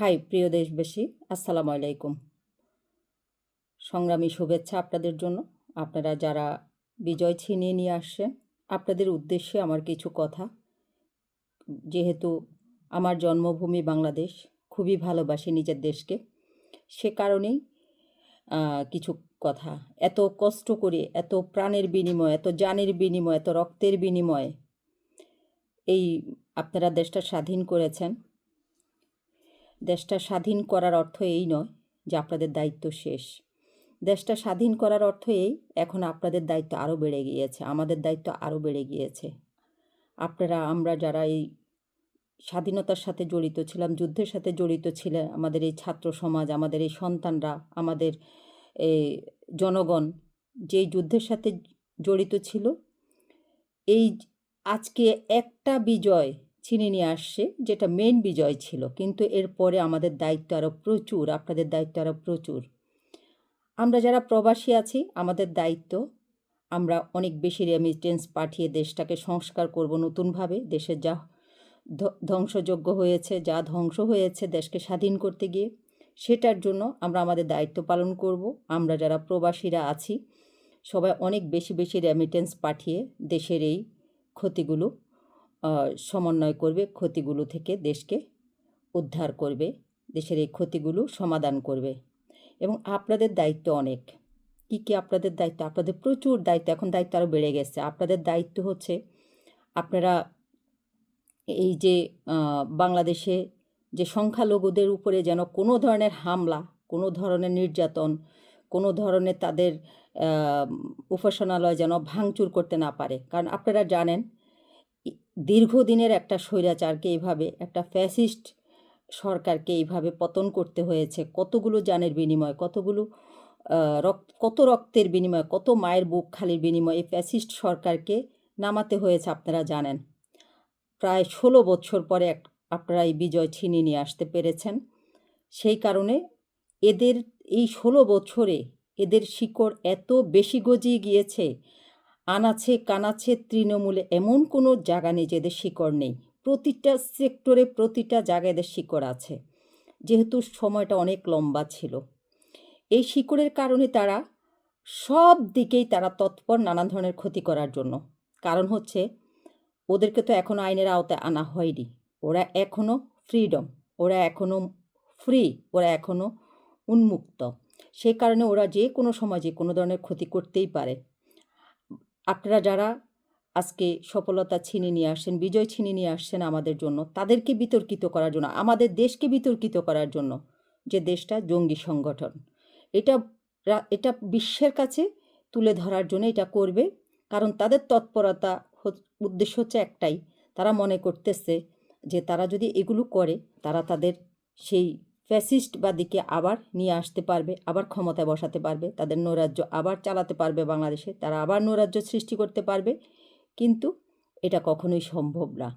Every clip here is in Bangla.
হাই, প্রিয় দেশবাসী, আসসালামু আলাইকুম। সংগ্রামী শুভেচ্ছা আপনাদের জন্য। আপনারা যারা বিজয় ছিনিয়ে নিয়ে আসছেন, আপনাদের উদ্দেশ্যে আমার কিছু কথা। যেহেতু আমার জন্মভূমি বাংলাদেশ, খুবই ভালোবাসি নিজের দেশকে, সে কারণেই কিছু কথা। এত কষ্ট করে, এত প্রাণের বিনিময়ে, এত জানের বিনিময়ে, এত রক্তের বিনিময়ে এই আপনারা দেশটা স্বাধীন করেছেন। দেশটা স্বাধীন করার অর্থ এই নয় যে আপনাদের দায়িত্ব শেষ। দেশটা স্বাধীন করার অর্থ এই, এখন আপনাদের দায়িত্ব আরও বেড়ে গিয়েছে, আমাদের দায়িত্ব আরও বেড়ে গিয়েছে। আপনারা, আমরা যারা এই স্বাধীনতার সাথে জড়িত ছিলাম, যুদ্ধের সাথে জড়িত ছিলেন আমাদের এই ছাত্র সমাজ, আমাদের এই সন্তানরা, আমাদের এই জনগণ যেই যুদ্ধের সাথে জড়িত ছিল, এই আজকে একটা বিজয় ছিনিয়ে নিয়ে আসছে, যেটা মেন বিজয় ছিল। কিন্তু এরপরে আমাদের দায়িত্ব আরও প্রচুর, আপনাদের দায়িত্ব আরও প্রচুর। আমরা যারা প্রবাসী আছি, আমাদের দায়িত্ব, আমরা অনেক বেশি রেমিটেন্স পাঠিয়ে দেশটাকে সংস্কার করব নতুনভাবে। দেশের যা ধ্ব- ধ্বংসযোগ্য হয়েছে, যা ধ্বংস হয়েছে দেশকে স্বাধীন করতে গিয়ে, সেটার জন্য আমরা আমাদের দায়িত্ব পালন করব। আমরা যারা প্রবাসীরা আছি, সবাই অনেক বেশি বেশি রেমিটেন্স পাঠিয়ে দেশের এই ক্ষতিগুলো সমন্বয় করবে, ক্ষতিগুলো থেকে দেশকে উদ্ধার করবে, দেশের এই ক্ষতিগুলো সমাধান করবে। এবং আপনাদের দায়িত্ব অনেক। কি কি আপনাদের দায়িত্ব? আপনাদের প্রচুর দায়িত্ব, এখন দায়িত্ব আরও বেড়ে গেছে। আপনাদের দায়িত্ব হচ্ছে আপনারা এই যে বাংলাদেশে যে সংখ্যালঘুদের উপরে যেন কোনো ধরনের হামলা, কোনো ধরনের নির্যাতন, কোনো ধরনের তাদের উপাসনালয় যেন ভাঙচুর করতে না পারে। কারণ আপনারা জানেন দীর্ঘদিনের একটা স্বৈরাচারকে এইভাবে, একটা ফ্যাসিস্ট সরকারকে এইভাবে পতন করতে হয়েছে, কতগুলো জানের বিনিময়, কতগুলো রক্ত, কত রক্তের বিনিময়, কত মায়ের বুক খালির বিনিময়ে এই ফ্যাসিস্ট সরকারকে নামাতে হয়েছে আপনারা জানেন। প্রায় ষোলো বছর পরে এক, আপনারা এই বিজয় ছিনিয়ে নিয়ে আসতে পেরেছেন। সেই কারণে এদের, এই ষোলো বছরে এদের শিকড় এত বেশি গজিয়ে গিয়েছে আনাছে কানাছে তৃণমূলে এমন কোনো জায়গা নেই যে এদের শিকড় নেই। প্রতিটা সেক্টরে প্রতিটা জায়গায় এদের শিকড় আছে। যেহেতু সময়টা অনেক লম্বা ছিল। এই শিকড়ের কারণে তারা সব দিকেই তারা তৎপর নানান ধরনের ক্ষতি করার জন্য। কারণ হচ্ছে, ওদেরকে তো এখনও আইনের আওতায় আনা হয়নি। ওরা এখনও ফ্রিডম, ওরা এখনও ফ্রি, ওরা এখনও উন্মুক্ত। সেই কারণে ওরা যে কোনো সমাজে কোনো ধরনের ক্ষতি করতেই পারে। আপনারা যারা আজকে সফলতা ছিনিয়ে নিয়ে আসছেন, বিজয় ছিনিয়ে নিয়ে আসছেন আমাদের জন্য, তাদেরকে বিতর্কিত করার জন্য, আমাদের দেশকে বিতর্কিত করার জন্য যে দেশটা জঙ্গি সংগঠন, এটা এটা বিশ্বের কাছে তুলে ধরার জন্য এটা করবে। কারণ তাদের তৎপরতা উদ্দেশ্য হচ্ছে একটাই, তারা মনে করতেছে যে তারা যদি এগুলো করে, তারা তাদের সেই ফ্যাসিস্ট বা দিকে আবার নিয়ে আসতে পারবে, আবার ক্ষমতায় বসাতে পারবে, তাদের নৈরাজ্য আবার চালাতে পারবে বাংলাদেশে, তারা আবার নৈরাজ্য সৃষ্টি করতে পারবে। কিন্তু এটা কখনোই সম্ভব না।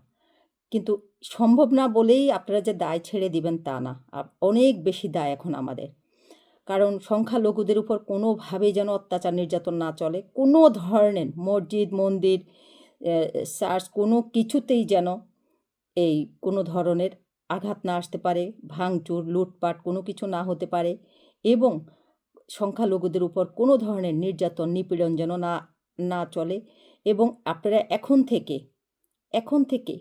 কিন্তু সম্ভব না বলেই আপনারা যে দায় ছেড়ে দিবেন তা না অনেক বেশি দায় এখন আমাদের। কারণ সংখ্যালঘুদের উপর কোনোভাবেই যেন অত্যাচার নির্যাতন না চলে, কোনো ধরনের মসজিদ, মন্দির চার্চ কোনো কিছুতেই যেন এই কোনো ধরনের আঘাত না আসতে পারে, ভাঙচুর, লুটপাট কোনো কিছু না হতে পারে এবং সংখ্যালঘুদের উপর কোনো ধরনের নির্যাতন, নিপীড়ন যেন না না চলে এবং আপনারা এখন থেকে এখন থেকে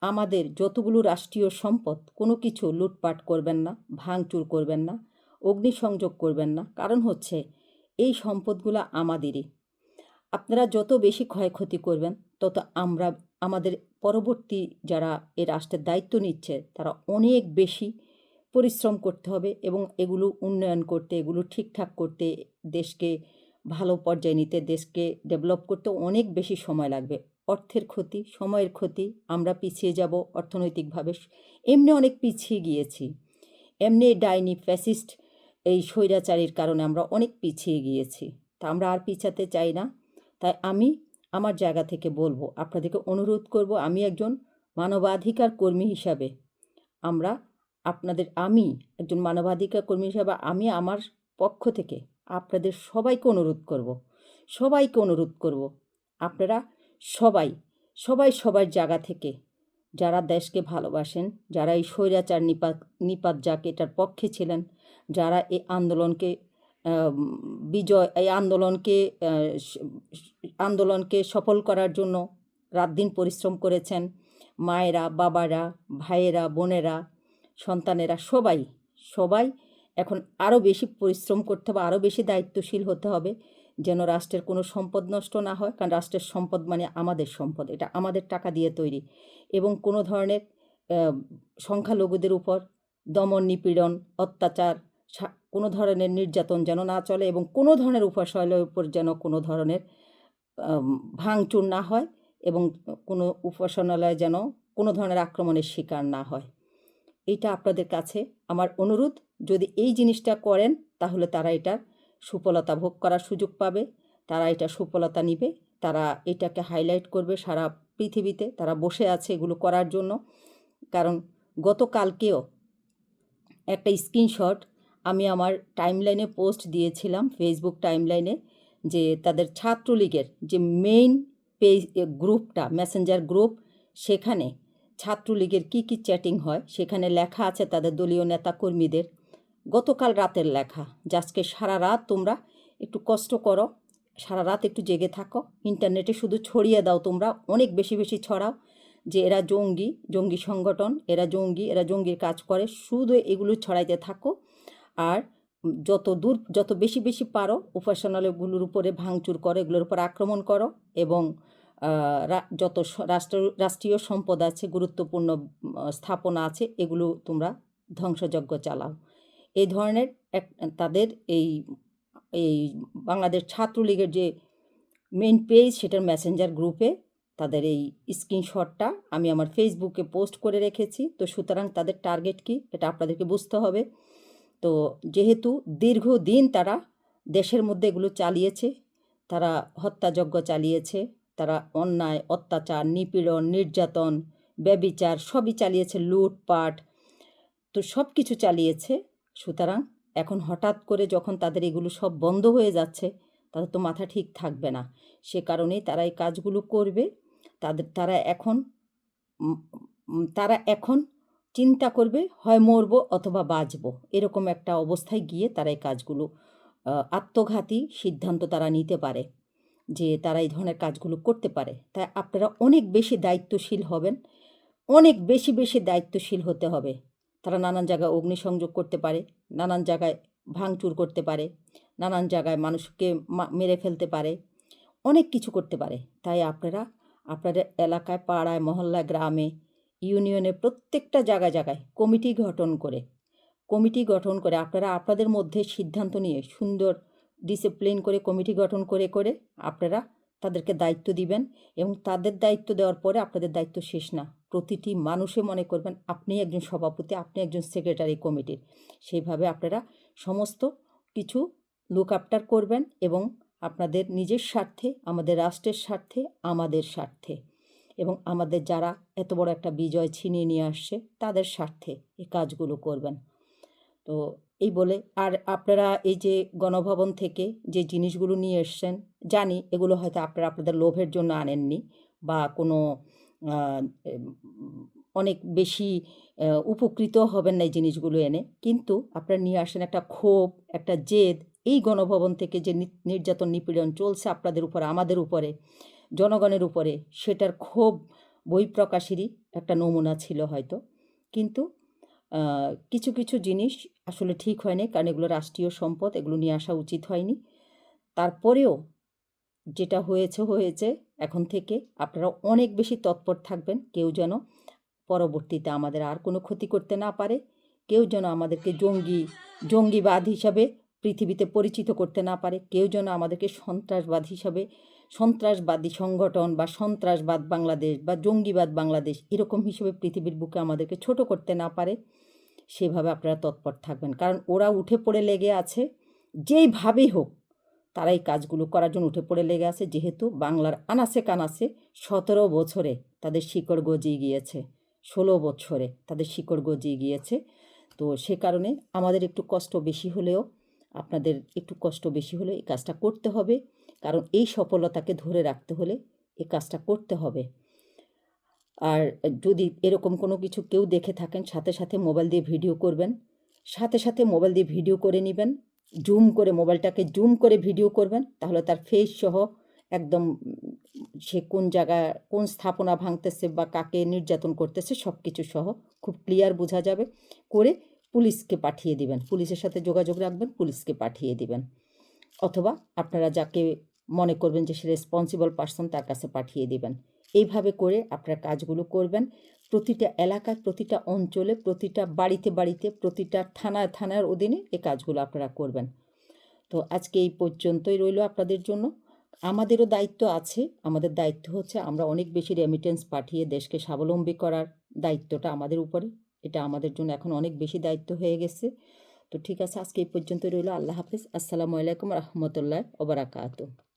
আমাদের যতগুলো রাষ্ট্রীয় সম্পদ কোনো কিছু লুটপাট করবেন না, ভাঙচুর করবেন না, অগ্নিসংযোগ করবেন না। কারণ হচ্ছে এই সম্পদগুলো আমাদেরই। আপনারা যত বেশি ক্ষয়ক্ষতি করবেন, তত আমরা আমাদের পরবর্তী যারা এ রাষ্ট্রের দায়িত্ব নিচ্ছে, তারা অনেক বেশি পরিশ্রম করতে হবে এবং এগুলো উন্নয়ন করতে, এগুলো ঠিকঠাক করতে, দেশকে ভালো পর্যায়ে নিতে, দেশকে ডেভেলপ করতে অনেক বেশি সময় লাগবে। অর্থের ক্ষতি, সময়ের ক্ষতি, আমরা পিছিয়ে যাব অর্থনৈতিকভাবে। এমনি অনেক পিছিয়ে গিয়েছি। এমনি ডাইনি ফ্যাসিস্ট এই স্বৈরাচারীর কারণে আমরা অনেক পিছিয়ে গিয়েছি। তা আমরা আর পিছাতে চাই না। তাই আমি আমার জায়গা থেকে বলব। আপনাদেরকে অনুরোধ করব, আমি একজন মানবাধিকার কর্মী হিসাবে। আমরা আপনাদের, আমি একজন মানবাধিকার কর্মী হিসাবে, আমি আমার পক্ষ থেকে আপনাদের সবাইকে অনুরোধ করব। সবাইকে অনুরোধ করব। আপনারা সবাই সবাই সবার জায়গা থেকে, যারা দেশকে ভালোবাসেন, যারা এই স্বৈরাচার নিপাত নিপাত যাক এটার পক্ষে ছিলেন, যারা এই আন্দোলনকে বিজয়, এই আন্দোলনকে আন্দোলনকে সফল করার জন্য রাত দিন পরিশ্রম করেছেন মায়েরা, বাবারা, ভাইয়েরা, বোনেরা, সন্তানেরা সবাই সবাই এখন আরও বেশি পরিশ্রম করতে হবে আরও বেশি দায়িত্বশীল হতে হবে যেন রাষ্ট্রের কোনো সম্পদ নষ্ট না হয়, কারণ রাষ্ট্রের সম্পদ মানে আমাদের সম্পদ, এটা আমাদের টাকা দিয়ে তৈরি এবং কোনো ধরনের সংখ্যালঘুদের উপর দমন নিপীড়ন, অত্যাচার কোনো ধরনের নির্যাতন যেন না চলে এবং কোনো ধরনের উপাসনালয়ের উপর যেন কোনো ধরনের ভাঙচুর না হয় এবং কোনো উপাসনালয় যেন কোনো ধরনের আক্রমণের শিকার না হয়। এটা আপনাদের কাছে আমার অনুরোধ। যদি এই জিনিসটা করেন, তাহলে তারা এটার সুফলতা ভোগ করার সুযোগ পাবে। তারা এটা সুফলতা নিবে। তারা এটাকে হাইলাইট করবে সারা পৃথিবীতে। তারা বসে আছে এগুলো করার জন্য। কারণ গতকালকেও একটা স্ক্রিনশট আমি আমার টাইমলাইনে পোস্ট দিয়েছিলাম ফেসবুক টাইমলাইনে যে তাদের ছাত্রলীগের যে মেইন পেজ গ্রুপটা মেসেঞ্জার গ্রুপ সেখানে ছাত্রলীগের কি কি চ্যাটিং হয়, সেখানে লেখা আছে তাদের দলীয় নেতাকর্মীদের। গতকাল রাতের লেখা, যে আজকে সারা রাত তোমরা একটু কষ্ট করো, সারা রাত একটু জেগে থাকো ইন্টারনেটে শুধু ছড়িয়ে দাও তোমরা, অনেক বেশি বেশি ছড়াও, যে এরা জঙ্গি জঙ্গি সংগঠন, এরা জঙ্গি, এরা জঙ্গির কাজ করে, শুধু এগুলো ছড়াইতে থাকো আর যত দূর, যত বেশি বেশি পারো, উপাসনালয়গুলোর উপরে ভাঙচুর করো, এগুলোর উপর আক্রমণ করো এবং যত রাষ্ট্র, রাষ্ট্রীয় সম্পদ আছে, গুরুত্বপূর্ণ স্থাপনা আছে, এগুলো তোমরা ধ্বংসযজ্ঞ চালাও। এই ধরনের এক, তাদের এই এই বাংলাদেশ ছাত্রলীগের যে মেইন পেজ সেটার মেসেঞ্জার গ্রুপে তাদের এই স্ক্রিনশটটা আমি আমার ফেসবুকে পোস্ট করে রেখেছি। তো সুতরাং তাদের টার্গেট কি? এটা আপনাদেরকে বুঝতে হবে। তো যেহেতু দীর্ঘদিন তারা দেশের মধ্যে এগুলো চালিয়েছে, তারা হত্যাযজ্ঞ চালিয়েছে, তারা অন্যায়, অত্যাচার, নিপীড়ন, নির্যাতন, ব্যবিচার সবই চালিয়েছে, লুটপাট, তো সব কিছু চালিয়েছে। সুতরাং এখন হঠাৎ করে যখন তাদের এগুলো সব বন্ধ হয়ে যাচ্ছে, তাদের তো মাথা ঠিক থাকবে না। সে কারণেই তারা এই কাজগুলো করবে। তাদের, তারা এখন তারা এখন চিন্তা করবে, হয় মরবো অথবা বাঁচবো। এরকম একটা অবস্থায় গিয়ে তারা এই কাজগুলো আত্মঘাতী সিদ্ধান্ত তারা নিতে পারে যে তারা এই ধরনের কাজগুলো করতে পারে। তাই আপনারা অনেক বেশি দায়িত্বশীল হবেন, অনেক বেশি বেশি দায়িত্বশীল হতে হবে। তারা নানান জায়গায় অগ্নিসংযোগ করতে পারে, নানান জায়গায় ভাঙচুর করতে পারে, নানান জায়গায় মানুষকে মেরে ফেলতে পারে, অনেক কিছু করতে পারে। তাই আপনারা, আপনাদের এলাকায়, পাড়ায়, মহল্লায়, গ্রামে ইউনিয়নে প্রত্যেকটা জায়গায় জায়গায় কমিটি গঠন করে। কমিটি গঠন করে, আপনারা আপনাদের মধ্যে সিদ্ধান্ত নিয়ে সুন্দর ডিসিপ্লিন করে কমিটি গঠন করে করে আপনারা তাদেরকে দায়িত্ব দিবেন এবং তাদের দায়িত্ব দেওয়ার পরে আপনাদের দায়িত্ব শেষ না। প্রতিটি মানুষে মনে করবেন, আপনি একজন সভাপতি, আপনি একজন সেক্রেটারি কমিটির সেইভাবে আপনারা সমস্ত কিছু লুক আফটার করবেন এবং আপনাদের নিজের স্বার্থে, আমাদের রাষ্ট্রের স্বার্থে, আমাদের স্বার্থে। এবং আমাদের যারা এত বড় একটা বিজয় ছিনিয়ে নিয়ে আসছে, তাদের স্বার্থে এই কাজগুলো করবেন। তো এই বলে, আর আপনারা এই যে গণভবন থেকে যে জিনিসগুলো নিয়ে এসছেন, জানি এগুলো হয়তো আপনারা আপনাদের লোভের জন্য আনেননি বা কোনো অনেক বেশি উপকৃত হবেন না এই জিনিসগুলো এনে। কিন্তু আপনারা নিয়ে আসেন একটা ক্ষোভ, একটা জেদ, এই গণভবন থেকে যে নির্যাতন নিপীড়ন চলছে আপনাদের উপরে, আমাদের উপরে জনগণের উপরে সেটার ক্ষোভ বহিঃপ্রকাশেরই একটা নমুনা ছিল হয়তো। কিন্তু কিছু কিছু জিনিস আসলে ঠিক হয়নি কারণ এগুলো রাষ্ট্রীয় সম্পদ, এগুলো নিয়ে আসা উচিত হয়নি। তারপরেও যেটা হয়েছে হয়েছে, এখন থেকে আপনারা অনেক বেশি তৎপর থাকবেন। কেউ যেন পরবর্তীতে আমাদের আর কোনো ক্ষতি করতে না পারে। কেউ যেন আমাদেরকে জঙ্গি, জঙ্গিবাদ হিসাবে পৃথিবীতে পরিচিত করতে না পারে। কেউ যেন আমাদেরকে সন্ত্রাসবাদ হিসাবে সন্ত্রাসবাদী সংগঠন বা সন্ত্রাসবাদ বাংলাদেশ বা জঙ্গিবাদ বাংলাদেশ এরকম হিসেবে পৃথিবীর বুকে আমাদেরকে ছোট করতে না পারে, সেভাবে আপনারা তৎপর থাকবেন। কারণ ওরা উঠে পড়ে লেগে আছে, যেইভাবেই হোক তারা এই কাজগুলো করার জন্য উঠে পড়ে লেগে আছে। যেহেতু বাংলার আনাসে কানাসে সতেরো বছরে তাদের শিকড় গজিয়ে গিয়েছে, ষোলো বছরে তাদের শিকড় গজিয়ে গিয়েছে। তো সে কারণে আমাদের একটু কষ্ট বেশি হলেও, আপনাদের একটু কষ্ট বেশি হলেও এই কাজটা করতে হবে। কারণ এই সফলতাকে ধরে রাখতে হলে এ কাজটা করতে হবে। আর যদি এরকম কোনো কিছু কেউ দেখে থাকেন, সাথে সাথে মোবাইল দিয়ে ভিডিও করবেন, সাথে সাথে মোবাইল দিয়ে ভিডিও করে নেবেন, জুম করে মোবাইলটাকে জুম করে ভিডিও করবেন, তাহলে তার ফেস সহ একদম সে কোন জায়গা, কোন স্থাপনা ভাঙতেছে বা কাকে নির্যাতন করতেছে সব কিছু সহ খুব ক্লিয়ার বোঝা যাবে। করে পুলিশকে পাঠিয়ে দিবেন। পুলিশের সাথে যোগাযোগ রাখবেন, পুলিশকে পাঠিয়ে দিবেন। অথবা আপনারা যাকে মনে করবেন যে সে রেসপন্সিবল পার্সন তার কাছে পাঠিয়ে দেবেন। এইভাবে করে আপনারা কাজগুলো করবেন। প্রতিটা এলাকায় প্রতিটা অঞ্চলে, প্রতিটা বাড়িতে বাড়িতে, প্রতিটা থানায়, থানার অধীনে এই কাজগুলো আপনারা করবেন। তো আজকে এই পর্যন্তই রইল আপনাদের জন্য। আমাদেরও দায়িত্ব আছে। আমাদের দায়িত্ব হচ্ছে আমরা অনেক বেশি রেমিটেন্স পাঠিয়ে দেশকে স্বাবলম্বী করার দায়িত্বটা আমাদের উপরে। এটা আমাদের জন্য এখন অনেক বেশি দায়িত্ব হয়ে গেছে। তো ঠিক আছে, আজকে এই পর্যন্ত রইল। আল্লাহ হাফিজ। আসসালামু আলাইকুম রহমতুল্লাহ ওবরাকাতু।